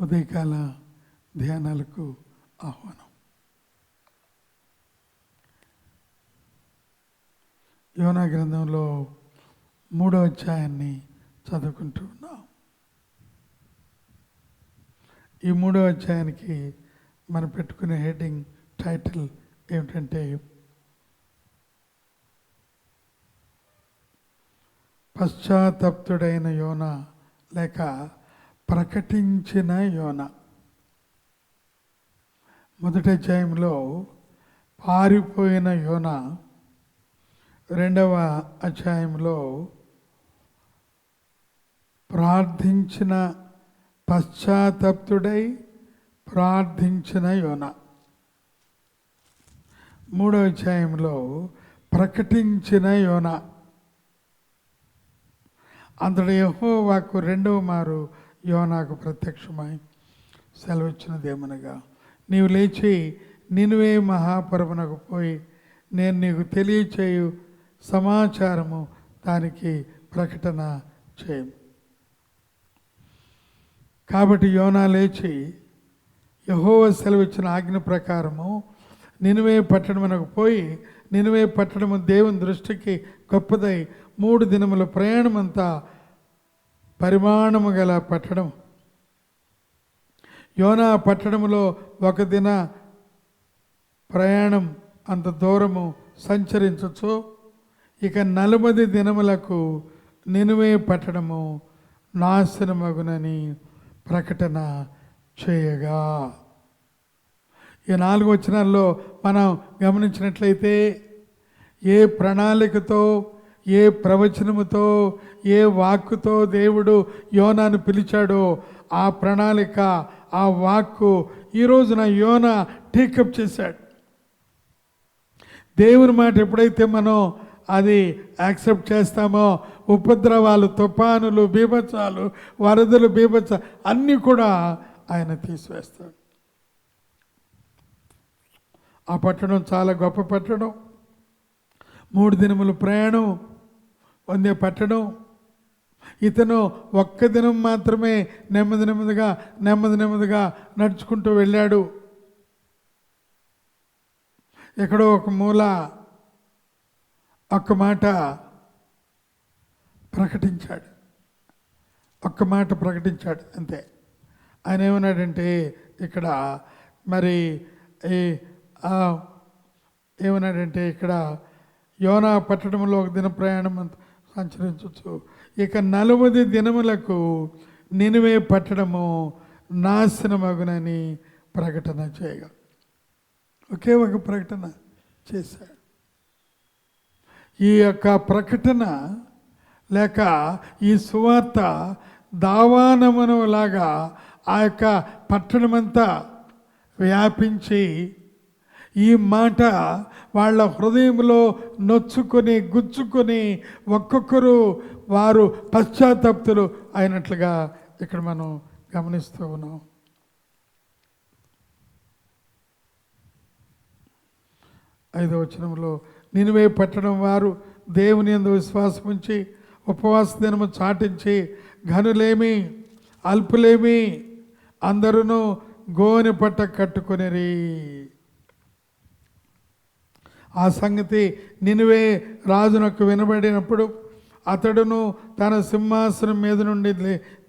ఉదయకాల ధ్యానాలకు ఆహ్వానం. యోనా గ్రంథంలో మూడో అధ్యాయాన్ని చదువుకుంటూ ఉన్నాం. ఈ మూడో అధ్యాయానికి మనం పెట్టుకునే హెడ్డింగ్ టైటిల్ ఏమిటంటే పశ్చాత్తప్తుడైన యోన లేక ప్రకటించిన యోన. మొదటి అధ్యాయంలో పారిపోయిన యోన రెండవ అధ్యాయంలో ప్రార్థించిన పశ్చాత్తప్తుడై ప్రార్థించిన యోన. మూడవ అధ్యాయంలో ప్రకటించిన యోన. అంతటి యహోవాకు రెండవ మారు యోనాకు ప్రత్యక్షమై సెలవిచ్చినదేమనగా నీవు లేచి నినువే మహాపరమునకు పోయి నేను నీకు తెలియచేయు సమాచారము దానికి ప్రకటన చేయము కాబట్టి యోనా లేచి యహోవ సెలవిచ్చిన ఆజ్ఞ ప్రకారము నినువే పట్టణమునకు పోయి నినువే పట్టణము దేవుని దృష్టికి గొప్పదై మూడు దినముల ప్రయాణమంతా పరిమాణము గల పట్టణం. యోనా పట్టణంలో ఒక దిన ప్రయాణం అంత దూరము సంచరించచ్చు ఇక నలుమది దినములకు నినువే పట్టణము నాశనమగునని ప్రకటన చేయగా. ఈ నాలుగు వచనాల్లో మనం గమనించినట్లయితే ఏ ప్రణాళికతో ఏ ప్రవచనముతో ఏ వాక్కుతో దేవుడు యోనాను పిలిచాడో ఆ ప్రణాళిక ఆ వాక్కు ఈ రోజున యోన టేకప్ చేశాడు. దేవుని మాట ఎప్పుడైతే మనం అది యాక్సెప్ట్ చేస్తామో ఉపద్రవాలు తుఫానులు బీభత్సాలు వరదలు బీభత్స అన్నీ కూడా ఆయన తీసివేస్తాడు. ఆ పట్టణం చాలా గొప్ప పట్టణం. మూడు దినములు ప్రయాణం వందే పట్టడం ఇతను ఒక్క దినం మాత్రమే నెమ్మది నెమ్మదిగా నెమ్మది నెమ్మదిగా నడుచుకుంటూ వెళ్ళాడు. ఎక్కడో ఒక మూల ఒక్క మాట ప్రకటించాడు. ఒక్క మాట ప్రకటించాడు అంతే. ఆయన ఏమన్నాడంటే ఇక్కడ మరి ఈ ఏమన్నాడంటే ఇక్కడ యోనా పట్టణంలో ఒక దిన ప్రయాణం అంత సంచరించవచ్చు ఇక నలభై దినములకు నినువే పట్టడము నాశనమగునని ప్రకటన చేయగా. ఒకే ఒక ప్రకటన చేశాడు. ఈ యొక్క ప్రకటన లేక ఈ సువార్త దావానమనలాగా ఆ యొక్క పట్టణమంతా వ్యాపించి ఈ మాట వాళ్ళ హృదయంలో నొచ్చుకొని గుచ్చుకొని ఒక్కొక్కరు వారు పశ్చాత్తప్తులు అయినట్లుగా ఇక్కడ మనం గమనిస్తూ ఉన్నాం. ఐదవ వచనంలో నినువే పట్టడం వారు దేవుని ఎందు విశ్వాసం ఉంచి ఉపవాస దినము చాటించి ఘనులేమి అల్పులేమి అందరూ గోని పట్ట కట్టుకొనిరి. ఆ సంగతి నినువే రాజునకు వినబడినప్పుడు అతడును తన సింహాసనం మీద నుండి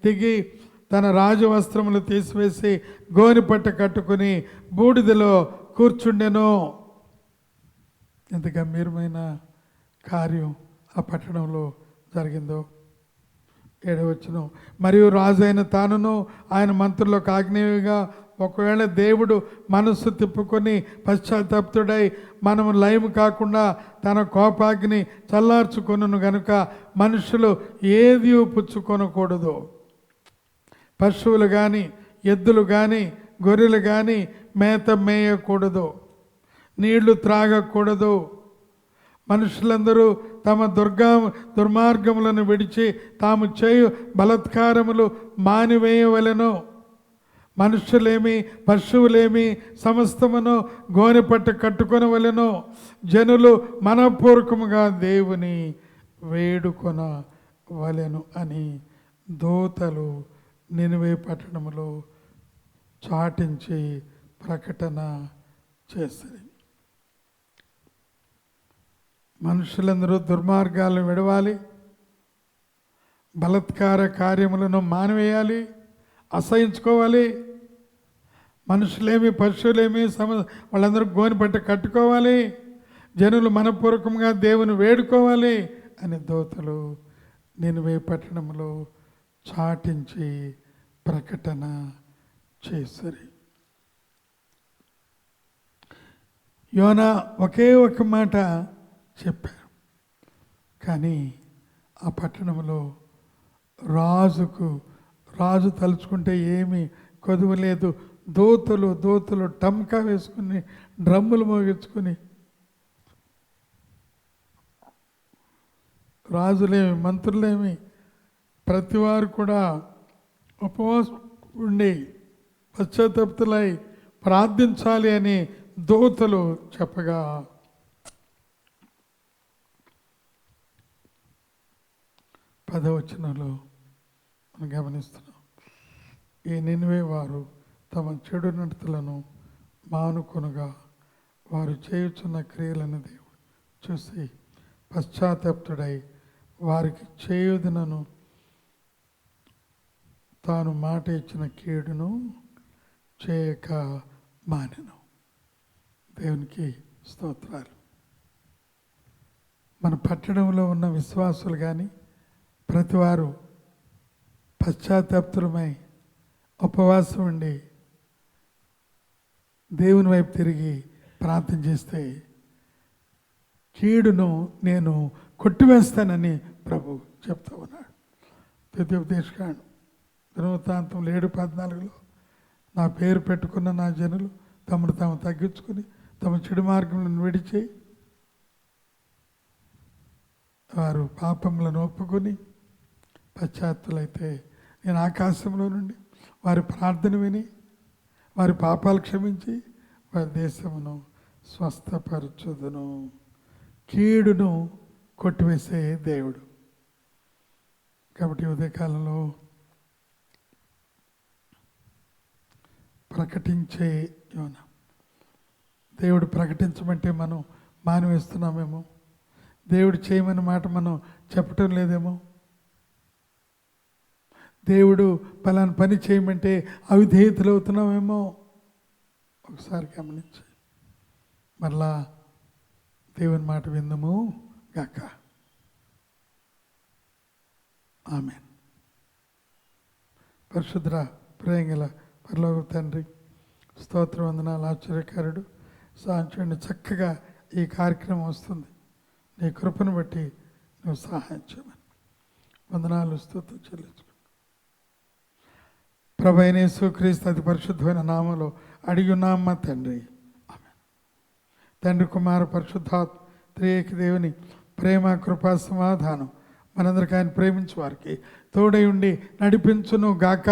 దిగి తన రాజు వస్త్రములు తీసివేసి గోనిపట్ట కట్టుకుని బూడిదలో కూర్చుండెను. ఎంత గంభీరమైన కార్యం ఆ పట్టణంలో జరిగిందో? ఏడవచ్చును మరియు రాజు అయిన తానును ఆయన మంత్రులకు ఆజ్ఞేయుగా ఒకవేళ దేవుడు మనస్సు తిప్పుకొని పశ్చాత్తాప్తుడై మనము లయం కాకుండా తన కోపాగ్ని చల్లార్చుకును గనుక మనుషులు ఏది పుచ్చుకొనకూడదు పశువులు కానీ ఎద్దులు కానీ గొర్రెలు కానీ మేత మేయకూడదు. నీళ్ళు త్రాగకూడదు. మనుషులందరూ తమ దుర్గా దుర్మార్గములను విడిచి తాము చేయు బలత్కారములు మానివేయవలను. మనుషులేమి పశువులేమి సమస్తమును గోనెపట్ట కట్టుకొనవలెను. జనులు మనపూర్వకముగా దేవుని వేడుకొన వలెను అని దూతలు నినివే పట్టణములో చాటించి ప్రకటన చేస్తుంది మనుషులందరూ దుర్మార్గాలను విడవాలి. బలత్కార కార్యములను మానివేయాలి. అసహించుకోవాలి. మనుషులేమి పశువులేమి సమ వాళ్ళందరూ గోని పట్ట కట్టుకోవాలి. జనులు మనపూర్వకంగా దేవుని వేడుకోవాలి అని దోతలు నినువే పట్టణంలో చాటించి ప్రకటన చేసరి. యోన ఒకే ఒక మాట చెప్పారు. కానీ ఆ పట్టణంలో రాజుకు రాజు తలుచుకుంటే ఏమీ కొదువు లేదు దోతులు దోతులు టమ్కా వేసుకుని డ్రమ్ములు మోగించుకుని. రాజులేమి మంత్రులేమి ప్రతివారు కూడా ఉపవాసం ఉండి పశ్చాత్తప్తులై ప్రార్థించాలి అని దోతలు చెప్పగా. పదవచనంలో మనం గమనిస్తున్నాం. ఈ నినివే వారు తమ చెడు నడతలను మానుకొనగా వారు చేయుచున్న క్రియలను దేవుడు చూసి పశ్చాత్తాప్తుడై వారికి చేయుదనను తాను మాట ఇచ్చిన కీడును చేయక మానెను. దేవునికి స్తోత్రాలు. మన పట్టణంలో ఉన్న విశ్వాసులు కానీ ప్రతివారు పశ్చాత్తాప్తులమై ఉపవాసం ఉండి దేవుని వైపు తిరిగి ప్రార్థన చేస్తే కీడును నేను కొట్టివేస్తానని ప్రభు చెప్తా ఉన్నాడు. ద్వితీయోపదేశకాండం దినవృత్తాంతం ఏడు పద్నాలుగులో నా పేరు పెట్టుకున్న నా జనులు తమను తాము తగ్గించుకుని తమ చెడు మార్గములను విడిచి వారు పాపములను ఒప్పుకొని పశ్చాత్తులైతే నేను ఆకాశంలో నుండి వారి ప్రార్థన విని వారి పాపాలు క్షమించి వారి దేశమును స్వస్థపరచుదును. కీడును కొట్టివేసే దేవుడు. కాబట్టి ఉదయకాలంలో ప్రకటించే యోన. దేవుడు ప్రకటించమంటే మనం మానవేస్తున్నామేమో. దేవుడు చేయమని మాట మనం చెప్పటం లేదేమో. దేవుడు పలానా పని చేయమంటే అవిధేయతలు అవుతున్నామేమో ఒకసారి గమనించి. మరలా దేవుని మాట విందము గాక. ఆమె పరిశుద్ర ప్రేంగల పరలోక తండ్రి స్తోత్ర వందనాలు ఆశ్చర్యకారుడు సాంచుడిని చక్కగా ఈ కార్యక్రమం వస్తుంది. నీ కృపను బట్టి నువ్వు సహాయం చేయమని. వందనాలు స్తోత్రం చెల్లించుకో ప్రభైనేసు క్రీస్తు అతి పరిశుద్ధమైన నామలో అడిగి ఉన్నామా తండ్రి. ఆమె తండ్రి కుమార పరిశుద్ధాత్ త్రియేక దేవుని ప్రేమ కృపా సమాధానం మనందరికీ ఆయన ప్రేమించు వారికి తోడై ఉండి నడిపించును గాక.